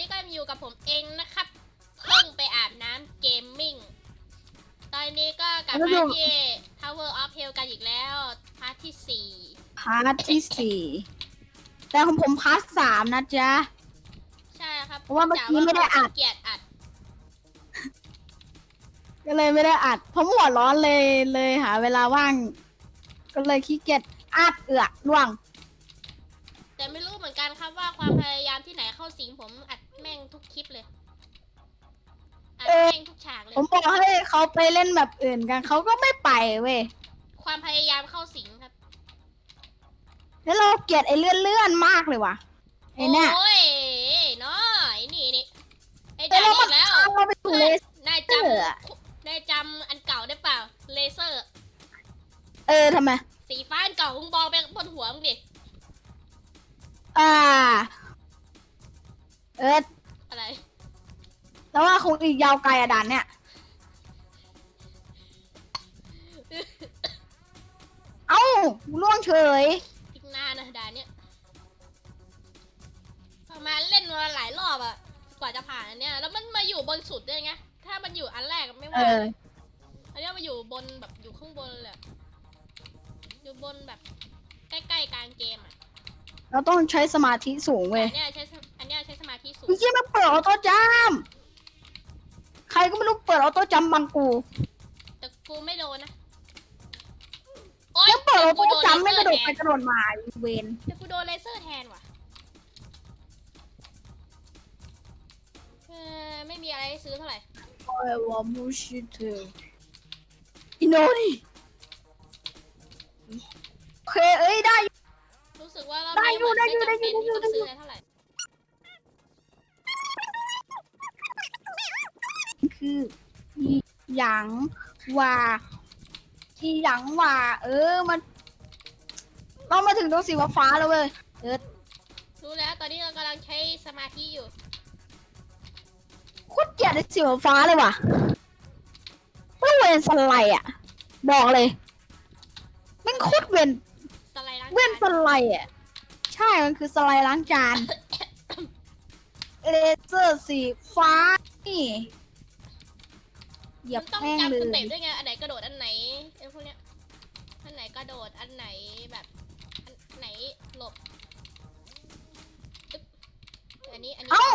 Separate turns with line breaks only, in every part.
นี้ก็อยู่กับผมเองนะครับเพิ่งไปอาบน้ำเกมมิ่ง ตอนนี้ก็กลับ
แล้ว
มา
ดู
ที่ Tower of Hell กันอีกแล้ว พาร์ทที่สี่
พาร์ทที่สี่แต่ของผมพาร์ทสามนะจ๊ะ
ใช่ครับ
เพราะว่าเมื่อกี้ไม่ได้อัด
เกียดอัด
ก็เลยไม่ได้อัด เพราะหัวร้อนเลยเลยหาเวลาว่าง ก็เลยขี้เกียจอัดเอือกล่วง
แต่ไม่รู้เหมือนกันครับว่าความพยายามที่ไหนเข้าสิงผมอัดแม่งทุกคลิปเลย อัด
เออ
แม่งทุกฉากเลย
ผมบอกให้เขาไปเล่นแบบอื่นกันเขาก็ไม่ไปเว้ย
ความพยายามเข้าสิงครับ
แล้วเราเกลียดไอ้เลื่อนเลื่อนๆมากเลยว่ะไอ้เนี่ย
โอ้ยเนาะไอ้นี่นี่ไอ้
แต่
ด่าน
เรา
นี้
มา
อีกแล้ว
เราไปสู่เลส
นาย
เออ
จำนายจำอันเก่าได้เปล่า เลเซอร์
เออทำไม
สีฟ้าอันเก่ามึงมองไปบนหัวมึงดิ
อ่า เออ
อะไร
แล้วว่าคงอีกยาวไกลอะด่านเนี่ย เอ้าล่วงเฉย
อีกนานนะด่านเนี้ยประมาณเล่นมาหลายรอบอะกว่าจะผ่านอันเนี้ย แล้วมันมาอยู่บนสุดด้วยไง ถ้ามันอยู่อันแรกไม่
เอ
ว่า
อ
อันเนี้ยมาอยู่บนแบบอยู่ข้างบนเลยอะอยู่บนแบบใกล้ๆกลางเกมอะ
เราต้องใช้สมาธิสูงเว้ย
อันเนี้ยใช้สอันเนี้ยใช้สมาธิสูง
พี่เชี่ยมันเปิดออโต้จัมป์ใครก็ไม่รู้เปิดออโต้จัมป์บังกู
แต่กูไม่โดนนะ โอ๊ย
ยังเปิดออ
กู
โต้
โดน
จัมป์
เล
ไม่
เซ
ก
อ
ระโดด
ร์แท
ไป
น
กระโดดมาอีเวน
แต่กูโดนเลเซอร์แทนว่ะเออไม่มีอะไรให้ซื้อเท่าไหร่
โอ้ยวามูชิเตอินโนนี่โอเคเอ้ยได้อยู่
รู้สึกว่าเรา
ได้อยู่ได้อยู่
ไม่จำเป็น
ได้อยู่
ที่ต้อง
ได้อยู่
ซื้ออะไรเท่าไหร่
คืออีหยังว่าอีหยังว่าเออมันเรามาถึงตรงสีฟ้าๆแล้วเว้ยเออ
รู้แล้วตอนนี้เรากำลังใช้สมาธิอยู่
โคตรเกลียดไอ้สีฟ้าเลยว่ะไม่เวนสไลด์อะ บอกเลยแมันโคตรเวน
สไลด์ล้าง
เว้นส
จาน
ไลด์อะ ใช่ มันคือสไลด์ล้างจาน เลเซอร์สีฟ้า นี่ เหยีย
มั
บ
นต้อง
แม่ง
จำ
เล
ส
ย
เต็ปด้วยไง อันไหนกระโดดอันไหนไอ้พวกเนี้ย อันไหนกระโดด อันไหนแบบ อันไหนหลบอึ๊บอันนี้ อันนี้
เอ้า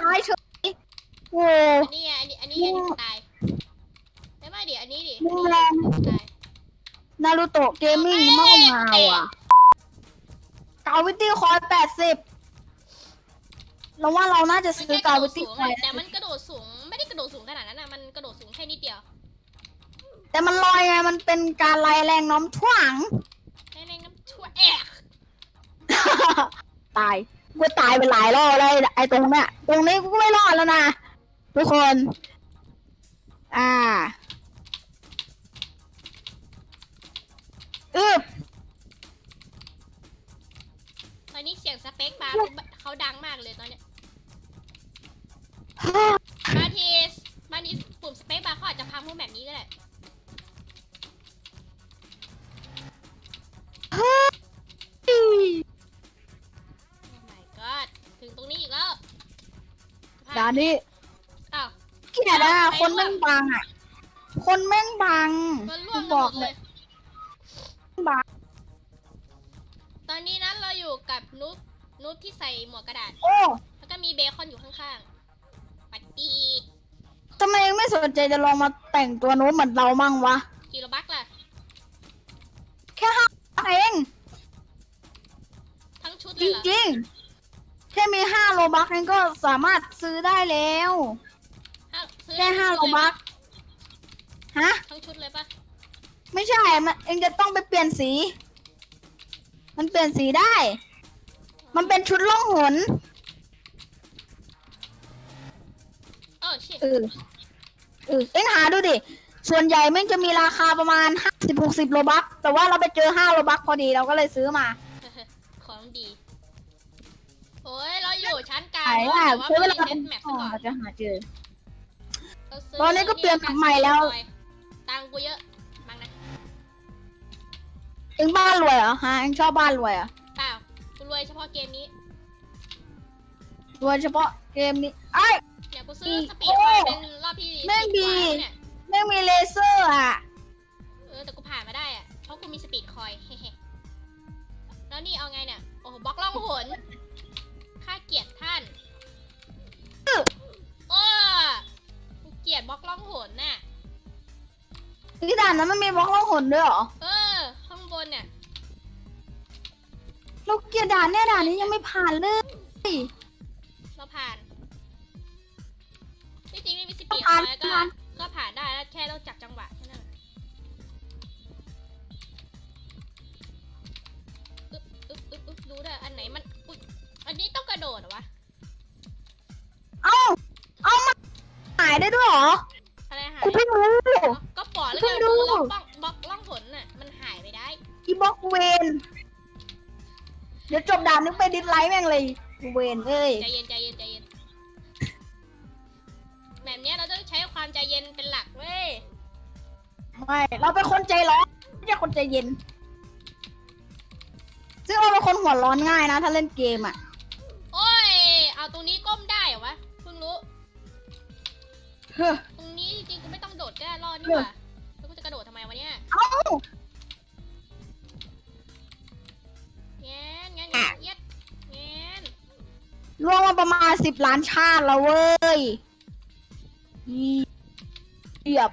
ตายเฉยโว้
อันนี้ไงอันนี้ อันนี้อันนี้ตายไม่ไม่ดิอันนี้ดิ
มึง
อัน
แร
นี้
ง
ตาย
นารูโตะเกมมิ่งมากมาว่ะ กาวิตี้คอยแปดสิบเราว่าเราน่าจะ
มัน
ซื้อ
แค่ก
กา
ระโด
วิ
ด
ตี้
สูง
คอ
อะ
ย
แต่มันกระโดดสูงไม่ได้กระโดดสูงขนาดนั้นนะมันกระโดดสูงแค่นิดเดียว
แต่มันลอยไงมันเป็นการไล่แรงโน้มถ่วง
แรงๆน้ำชั่วแอก
ตายกูตายไปหลายรอบเลยไอ้ตรงเนี้ยตรงนี้กูก็ไม่รอดแล้วนะทุกคน อ่าอึบ
เสียงสเปคบาร์เขาดังมากเลยตอนเนี้ยบางทีบางทีปุ่มสเปคบาร์เขาอาจจะพังพวกแบบนี้ก็ได้โอ้ my god ถึงตรงนี้อีกแล้ว
ดานนี้
อ้าว
เกลียดอะ
ใคร
คนแม่งบังอะ คนแม่งบัง
มันล่วง
บ
กัน
อ
หม
ก
ด
เล
เลยย
จจะลองมาแต่งตัวโน้มเหมือนเรามั่งวะ
กิโลบักล่ะ
แค่ห้าเอง
ทั้งชุด
จ
เลยเหรอ
ริงๆแค่มีห้าโลบักเองก็สามารถซื้อได้แล้ว
ห้าซื้อ
แค่ห้า
ทั้ง
โล
ชุดเย
บั
ปะ
กฮะ
ทั้งชุดเลยปะ
ไม่ใช่มันเองจะต้องไปเปลี่ยนสี มันเปลี่ยนสีได้ มันเป็นชุดล่องหน
เออชิ
เออ เออเอ็งหาดูดิ ส่วนใหญ่แม่งจะมีราคาประมาณห้าสิบหกสิบโลบักแต่ว่าเราไปเจอห้าโลบักพอดีเราก็เลยซื้อมา
ของดีโอ้ยเราอยู่ชั้นกลาง
ไหน
แต่
อะ
ว่า
ใช้เว
ไม่
ลา
ได้เซ็ตแมปซะก่อน
เราจะหาเจอ
เราซื้
ตอนนี้ก็เปลี่ยนแบบใหม่แล้ว
ตังค์กูเยอะมั้งนะ
เอ็งบ้านรวยเหรอฮะเอ็งชอบบ้านรวยเหรอ
เปล่ากูรวยเฉพาะเกมนี้
โดยเฉพาะเกมนี้ไอ้ย
เนี่ยกูซื้อ
อี
สปีดไฟ
โอ้
เป็นรอบที่
แม่ง
สิบกว่า
ดี
แล้วเนี่ย
แม่งมีเลเซอร์อะ
เออแต่กูผ่านมาได้อะเพราะกูมีสปีดคอยเฮ้ๆแล้วนี่เอาไงเนี่ย โอ้โหบล็อกล่องหนข้าเกลียดท่านโอ้กูเกลียดบล็อกล่องหนน่ะ
ที่ด่านนั้นมันมีบล็อกล่องหนด้วยเหรอ
เออ ข้างบนเนี่ย
เราเกลียดด่านเนี่ยด่านนี้ยังไม่ผ่านเลย
ผ่าอนยก็
ผ่าน
ก็ผ่านได้แล้วแค่ต้องจับจังหวะแค่นั้นแหละอึ๊บอึ๊บอึ๊บอึ๊บรู้ด้วยอันไหนมันอุ๊ยอันนี้ต้องกระโดดเหรอวะ
เอ้า เอามาหายได้ด้วยเหรอ
อะไรหาย
กูเพิ่งรู้
ก็ปล่อยแล้ว
เพิ่
ไง
งรู้
บล็อกบล็อกบล็อกล่องหนน่ะ มันหายไปได้
อีบล็อกเวน เดี๋ยวจบด่านนึกไปดิสไลค์แม่งเลย เวนเอ้ย
ใจเย็นใจเย็นใจเย็
น ไม่ใช่คนใจเย็น ซึ่งเราเป็นคนหัวร้อนง่ายนะ ถ้าเล่นเกมอะ
โอ้ย เอาตรงนี้ก้มได้เหรอวะ เพิ่งรู้
เฮ้อ
ตรงนี้จริงๆกูไม่ต้องโดดก็ได้รอดนี่หว่าแล้วกูจะกระโดดทำไมวะเนี่ย
เอ้า
แง้นแง้นแง้นเย็ดแง้น
ล่วงมาประมาณสิบล้านชาติแล้วเว้ยเหยียบ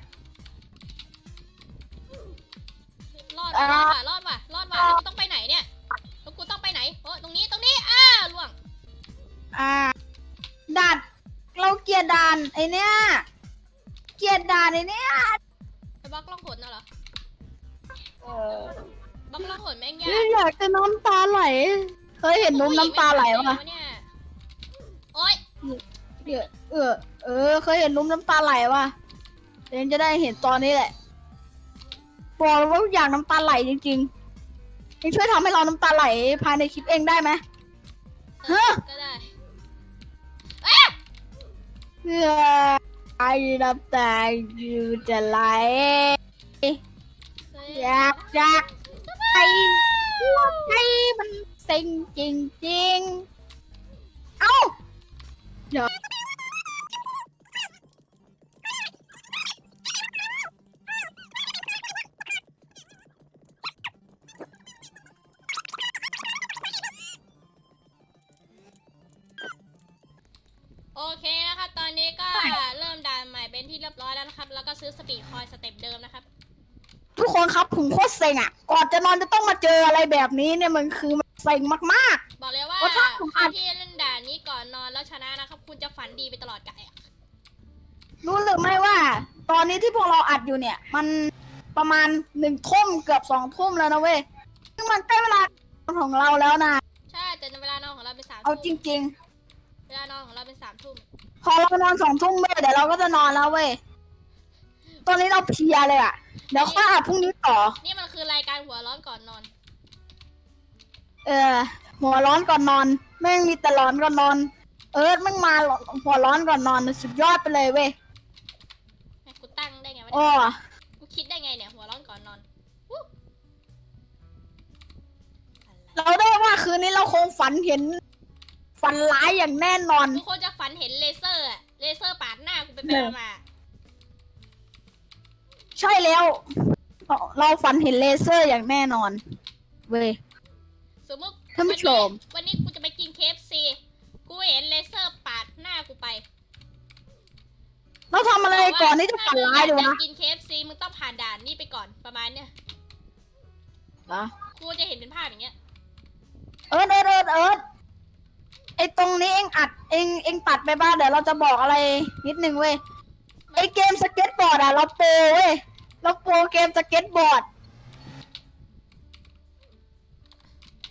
รอด
อ่า
ว่ะรอดว่ะรอดว่ะรอดว่ะแล้วกูต้องไปไหนเนี่ยแล้วกูต้องไปไหนโอ้ตรงนี้ตรงนี้อ้าล่วง
อ่าดัดเราเกลียดด่านไอเนี้ยเกลียดด่านไอเนี้ย
ไปบล็อกล่องหนน่ะเหรอ
เออบ
ล็อกล่องหนแม่งยา
ไม่
ก
อยากจะน้ำตาไหล เคยเห็นนมน้ำตาไหลปะ
เนี่ยโอ๊ย
เดี๋ยวเออ เออ เคยเห็นนมน้ำตาไหลปะเดี๋ยวจะได้เห็นตอนนี้แหละ บอกเลยว่าอยากน้ำตาไหลจริงๆยังช่วยทำให้เราน้ำตาไหลภายในคลิปเองได้ไหมฮะ
ก็ได้
เพื่อไอ้น้ำตาอยู่จะไหล อยากอยากใจหัวใจมันเซ็งจริงๆ เอ้าเดี๋ยว
โอเคนะครับ ตอนนี้ก็เริ่มด่านใหม่เป็นที่เรียบร้อยแล้วนะครับ แล้วก็ซื้อสปีดคอยสเต็ปเดิมนะครับ
ทุกคนครับผมโคตรเซ็งอะ ก่อนจะนอนจะต้องมาเจออะไรแบบนี้เนี่ยมันคือมันเซ็งมาก
บอกเลยว่า
โอ้ถ้าผม
ใคร
อ่าน
ที่เล่นด่านนี้ก่อนนอนแล้วชนะนะครับ คุณจะฝันดีไปตลอดกาลอะ
ๆ รู้หรือไม่ว่า ตอนนี้ที่พวกเราอัดอยู่เนี่ย มันประมาณหนึ่งทุ่มเกือบสองทุ่มแล้วนะเว้ย ซึ่งมันใกล้เวลาของเราแล้วนะ
ใช่แต่เวลานอนของเราเป็นสาม
เอา
ทุ่ม
จริง
เว ลานอนของเราเป็นสามทุ่ม
ๆพอเรานอนสองทุ่มเว้ยเดี๋ยวเราก็จะนอนแล้วเว้ย ตอนนี้เราเพลียเลยอะ เดี๋ยวค่อยอัดพรุ่งนี้ต่อ
นี่มันคือรายการหัวร้อนก่อนนอน
เออ หัวร้อนก่อนนอน แม่งมีแต่ร้อนก่อนนอน เอิร์ธแม่งมาหัวร้อนก่อนนอนสุดยอดไปเลยเว้ย
แม่งกูตั้งได้ไงวะ
โอ้
เนี่ยกูคิดได้ไงเนี่ยหัวร้อนก่อนนอนวู้อะไร
เราได้ว่าคืนนี้เราคงฝันเห็น ฝันร้ายอย่างแน่นอน
ทุกคนจะฝันเห็นเลเซอร์อะเลเซอร์ปาดหน้ากูไปไป
เออ
มา
ใช่แล้ว เราฝันเห็นเลเซอร์อย่างแน่นอน เว้ย
สมมติ
ท่านผู้ชม
วันนี้กูจะไปกินเคฟซีกูเห็นเลเซอร์ปาดหน้ากูไป
เราทำอะไรก่อนที่จะฝันร้ายดู
ถ้มึงอ
นะ
กกินเคฟซีมึงต้องผ่านด่านนี่ไปก่อนประมาณเนี้ย
เหรอ
กูจะเห็นเป็นภาพอย่างเงี้ย
เอิร์ธเอิร์ธเอิร์ธเอิร์ธ ไอตรงนี้เองอัดเองเองตัดไปบ้างเดี๋ยวเราจะบอกอะไรนิดนึงเว้ยไอเกมสเก็ตบอร์ดอะเราโปรเว้ยเราโปรเกมสเก็ตบอร์ด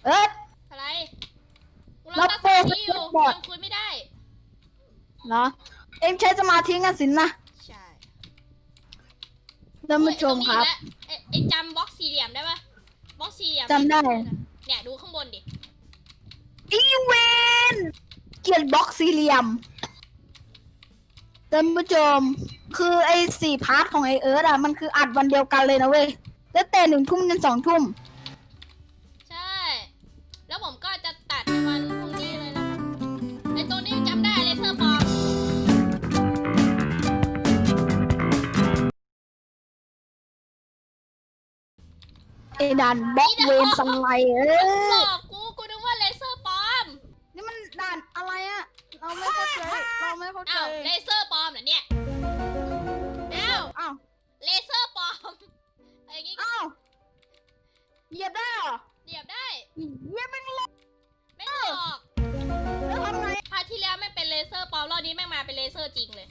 เอิร์ธ
อะไรกู
แล้
รั
ว
บสมาธิอยู่
โปรสเก็ตบอร์ด
ยังคุยไม่ได้
เหรอเองใช้สมาธิกันสินนะ
ใช่
ท่านผู้ชมครับ
เอ้ยไอ้จำบล็อกสี่เหลี่ยมได้ปะบล็อกสี่เหลี่ยม
จำได้
เนี่ยดูข้างบนดิ
อีเวนเกียดบ็อกซีเหลี่ยมท่านผู้ชม คือไอสี่พาร์ทของไอเอิร์ธอะมันคืออัดวันเดียวกันเลยนะเว้ยแล้วแต่หนึ่งทุ่มจนสองทุ่ม
ใช่ แล้วผมก็จะตัดในวันพรุ่งนี้เลยนะไอตัวนี้จำ
ได้เลยเธอบอกไอ
ดัน
บ็
อกเวนสไลเออ
บอก เราไม่เข้าใจเราไม่เข้าใจ
อ้าวเลเซอร์ปลอมเหรอเนี่ยอ้าว
อ้าว
เลเซอร์ปลอมอะไรอย่างงี้
อ้าวเหยียบได้เหรอ
เหยียบได้
เหยียบไม่งเลย
ไม่หลอก
แล้วทำไง
พาร์ทที่แล้วไม่เป็นเลเซอร์ปลอมรอบนี้แม่งมาเป็นเลเซอร์จริงเลย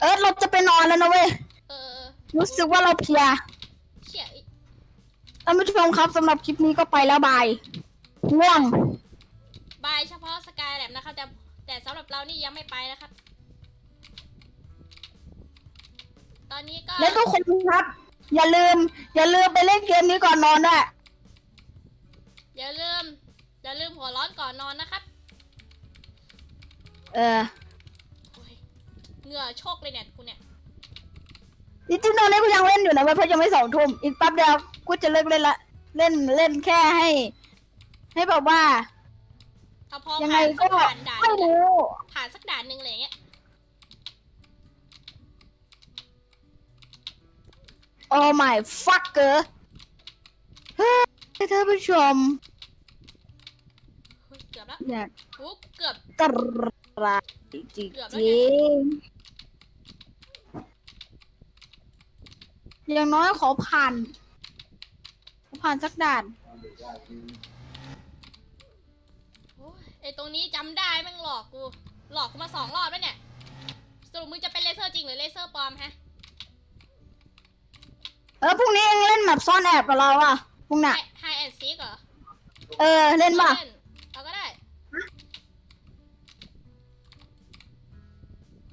เออเราจะไปนอนแล้วนะเว้ย
เออ
รู้สึกว่าเราเพลีย
เชี่ยอี
ท่านผู้ชมครับสำหรับคลิปนี้ก็ไปแล้วบายง่วง
บายเฉพาะสกายแลบนะครับแต่ แต่สำหรับเรานี่ยังไม่ไปนะครับ ตอนนี้ก็
และทุกคนครับ อย่าลืม อย่าลืมไปเล่นเกมนี้ก่อนนอนด้วย
อย่าลืมอย่าลืมหัวร้อนก่อนนอนนะครับ
เออ
โอ้ยเหงื่อโชกเลยเนี่ยคุณเนี่ย
จริงๆตอนนี้กูยังเล่นอยู่นะเว้ยเพราะยังไม่สองทุ่มอีกแป๊บเดียวกูจะเลิกเล่นละ เล่นเล่นแค่ให้ ให้แบบว่า
เอาพอ
ยังไง
ผ่าน
ก็
สักผ่านด่าน
ไม่
หนึ่งอะ
รู้
ผ่านสักด่านหนึ่งอะไรอย่างเงี้ย
โอ้ my fucker เฮ้ยท่านผู้ชม
เฮ้ยเกือบแล้ว
อยาก
อุ๊บเกือบ
กระจริง
เกือบ
ๆ
แล้วไง
อย่างน้อยขอผ่าน ขอผ่านสักด่าน
โอ้ย ไอตรงนี้จำได้แม่งหลอกกู หลอกกูมาสองรอบแล้วเนี่ย สรุปมึงจะเป็นเลเซอร์จริงหรือเลเซอร์ปลอมฮะ
เออพรุ่งนี้เองเล่นแบบซ่อนแอบกับเราอะพรุ่งน่ะ
ไฮแอนซีกเหรอ
เออเล่นป่ะ
เล่นเราก็ได้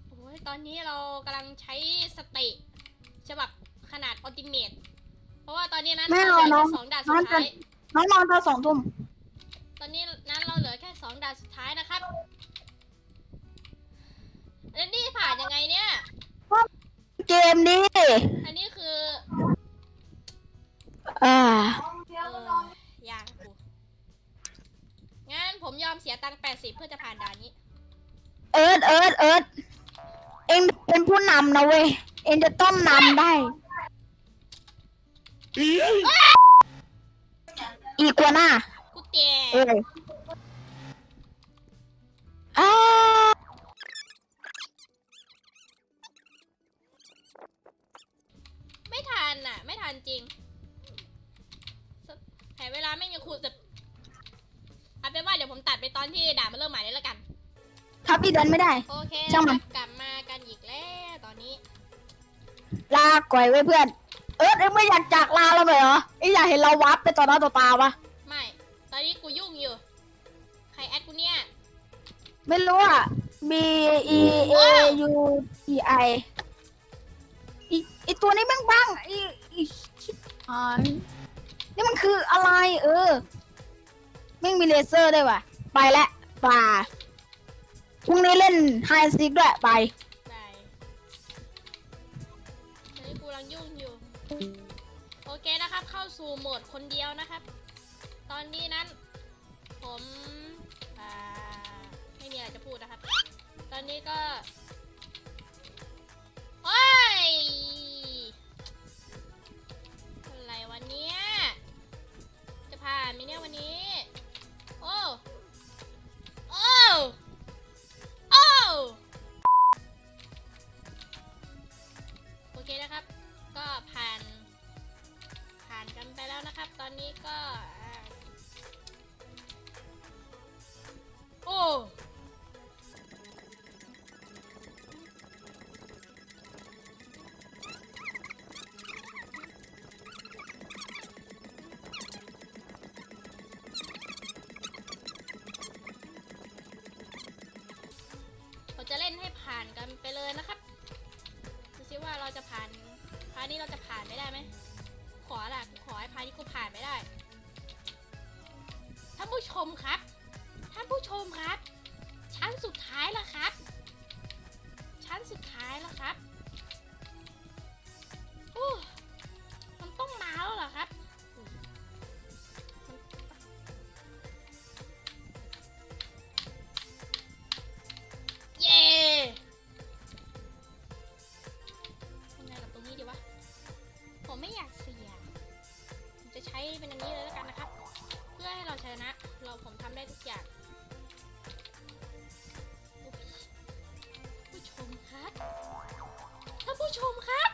โอ้ยตอนนี้เรากำลังใช้สติฉบับขนาดอัลติเมทเพราะว่าตอนนี้นั้น
ไม่
เรา
เอา
เหลือ
น้อง
แค่สองด่าน
น้
สุ
อง
ด
จะ
ท้าย
น้องนอนตอนสองทุ่ม
ตอนนี้นั้น เราเหลือแค่สองด่านสุดท้ายนะครับแล้วนี่ผ่านยังไงเนี่ย
เกมนี้
อันนี้คือ
อ่า
เออยากกูงั้นผมยอมเสียตังค์แปดสิบเพื่อจะผ่านด่านนี้
เอิร์ดเอิร์ดเอิร์ดเองเป็นผู้นำนะเว้ยเองจะต้องนำได้ อีกกว่าหน้า
กูแต
เอออ้
ตัดไปตอนที่ด่านมันเริ่มใหม่เลยแล้วกัน
ครับพี่เดินไม่ได้
โอเค
ช่าง
ค
มั
รั
น
บกลับมากันอีกแล้วตอนนี้
ลาก่อยไว้เพื่อน เอิร์ดเองไม่อยากจากลาเราเลยเหรอเองอยากเห็นเราวับไปต่อหน้าต่อตาวะ
ไม่ ตอนนี้กูยุ่งอยู่ ใครแอดกูเนี่ย
ไม่รู้อะ B E A U T I อีอีตัวนี้แม่งบ้างอีอีชิบหายนี่มันคืออะไร เออแม่งมีเลเซอร์ด้วยว่ะ ไปแล้วป่าพรุ่งนี้เล่นไฮซิกด้วยไป
ได้ตอนนี้กูกำลังยุ่งอยู่ โอเคนะครับ เข้าสู่โหมดคนเดียวนะครับ ตอนนี้นั้น ผมอ่าไม่มีอะไรจะพูดนะครับ ตอนนี้ก็โอ้ยอะไรวันเนี้ยจะผ่านไหมเนี่ยวันนี้ โอ้ โาร์ทนี้เราจะผ่านไม่ได้ไหมขอละขอให้พาร์ทนี้กูผ่านไม่ได้ ท่านผู้ชมครับ ท่านผู้ชมครับ ชั้นสุดท้ายแล้วครับ ชั้นสุดท้ายแล้วครับ ไม่อยากเสียจะใช้เป็นอันนี้เลยแล้วกันนะครับ เพื่อให้เราชนะ เราผมทำได้ทุกอย่างผู้ชมครับท่านผู้ชมครับ